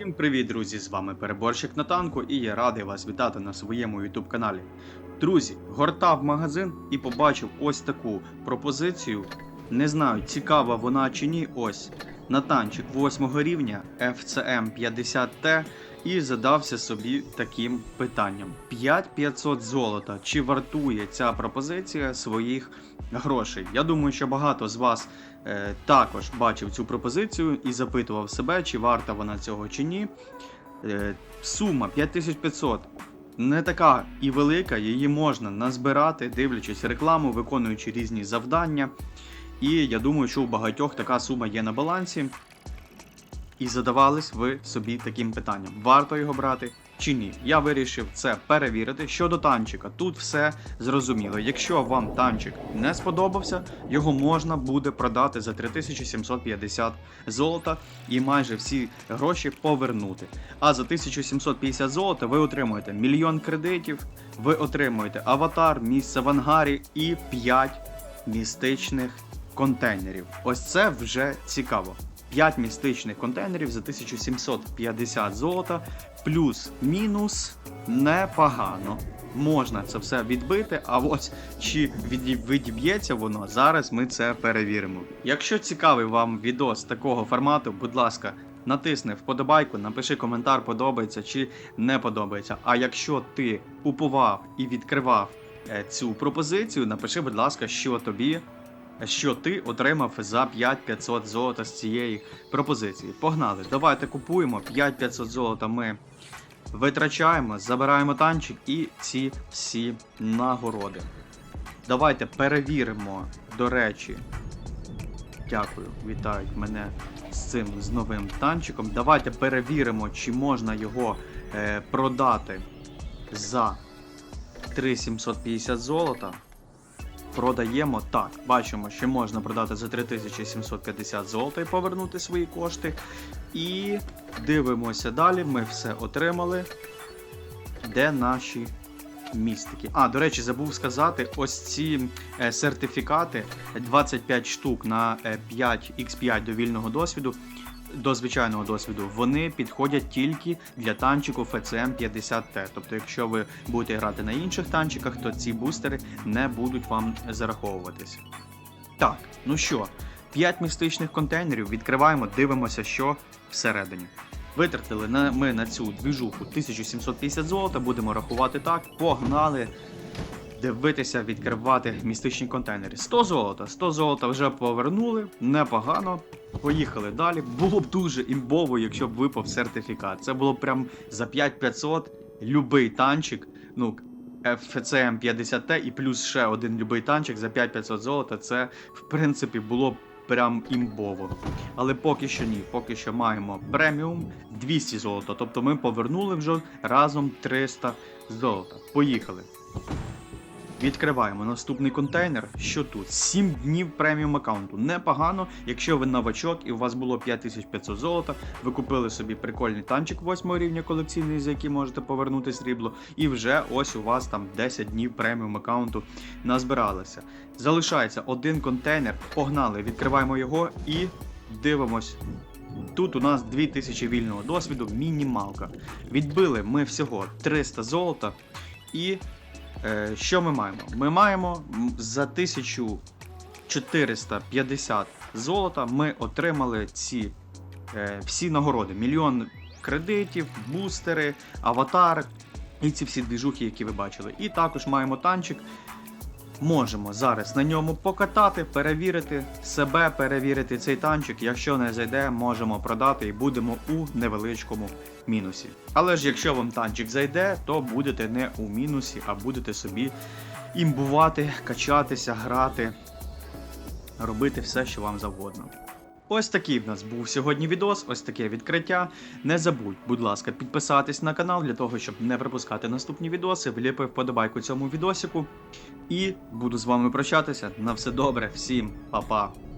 Всім привіт, друзі! З вами переборщик на танку, і я радий вас вітати на своєму YouTube каналі. Друзі, гортав магазин і побачив ось таку пропозицію. Не знаю, цікава вона чи ні. Ось на танчик 8 рівня FCM 50T і задався собі таким питанням: 5500 золота. Чи вартує ця пропозиція своїх грошей? Я думаю, що багато з вас також бачив цю пропозицію і запитував себе, чи варта вона цього чи ні. Е, сума 5500 не така і велика, її можна назбирати, дивлячись рекламу, виконуючи різні завдання. І я думаю, що у багатьох така сума є на балансі. І задавались ви собі таким питанням: варто його брати чи ні? Я вирішив це перевірити. Щодо танчика, тут все зрозуміло. Якщо вам танчик не сподобався, його можна буде продати за 3750 золота і майже всі гроші повернути. А за 1750 золота ви отримуєте мільйон кредитів, ви отримуєте аватар, місце в ангарі і 5 містичних контейнерів. Ось це вже цікаво. 5 містичних контейнерів за 1750 золота, плюс-мінус непогано. Можна це все відбити, а ось чи відіб- відіб'ється воно, зараз ми це перевіримо. Якщо цікавий вам відос такого формату, будь ласка, натисни вподобайку, напиши коментар, подобається чи не подобається. А якщо ти купував і відкривав е, цю пропозицію, напиши, будь ласка, що тобі що ти отримав за 5500 золота з цієї пропозиції. Погнали, давайте купуємо 5500 золота. Ми витрачаємо, забираємо танчик і ці всі нагороди. Давайте перевіримо, до речі. Дякую, вітають мене з цим з новим танчиком. Давайте перевіримо, чи можна його е, продати за 3750 золота продаємо так. Бачимо, що можна продати за 3750 золота і повернути свої кошти. І дивимося далі. Ми все отримали. Де наші містики? А, до речі, забув сказати: ось ці е, сертифікати 25 штук на е, 5 x5 до вільного досвіду. До звичайного досвіду вони підходять тільки для танчику FCM 50T. Тобто, якщо ви будете грати на інших танчиках, то ці бустери не будуть вам зараховуватись. Так, ну що, 5 містичних контейнерів відкриваємо, дивимося, що всередині. Витратили на, ми на цю двіжуху 1750 золота, будемо рахувати так. Погнали дивитися, відкривати містичні контейнери. 100 золота, 100 золота вже повернули, непогано. Поїхали далі. Було б дуже імбово, якщо б випав сертифікат. Це було б прям за 5500 любий танчик. Ну, FCM 50T і плюс ще один любий танчик за 5500 золота. Це, в принципі, було б прям імбово. Але поки що ні. Поки що маємо преміум 200 золота. Тобто ми повернули вже разом 300 золота. Поїхали. Відкриваємо наступний контейнер. Що тут? 7 днів преміум аккаунту. Непогано, якщо ви новачок і у вас було 5500 золота, ви купили собі прикольний танчик 8 рівня колекційний, за який можете повернути срібло, і вже ось у вас там 10 днів преміум аккаунту назбиралося. Залишається один контейнер. Погнали, відкриваємо його і дивимось. Тут у нас 2000 вільного досвіду, мінімалка. Відбили ми всього 300 золота і. Е, що ми маємо? Ми маємо за 1450 золота ми отримали ці е, всі нагороди. Мільйон кредитів, бустери, аватар і ці всі двіжухи, які ви бачили. І також маємо танчик. Можемо зараз на ньому покатати, перевірити себе, перевірити цей танчик. Якщо не зайде, можемо продати і будемо у невеличкому мінусі. Але ж якщо вам танчик зайде, то будете не у мінусі, а будете собі імбувати, качатися, грати, робити все, що вам завгодно. Ось такий в нас був сьогодні відос, ось таке відкриття. Не забудь, будь ласка, підписатись на канал для того, щоб не пропускати наступні відоси. Вліпи вподобайку цьому відосику. І буду з вами прощатися. На все добре, всім па-па.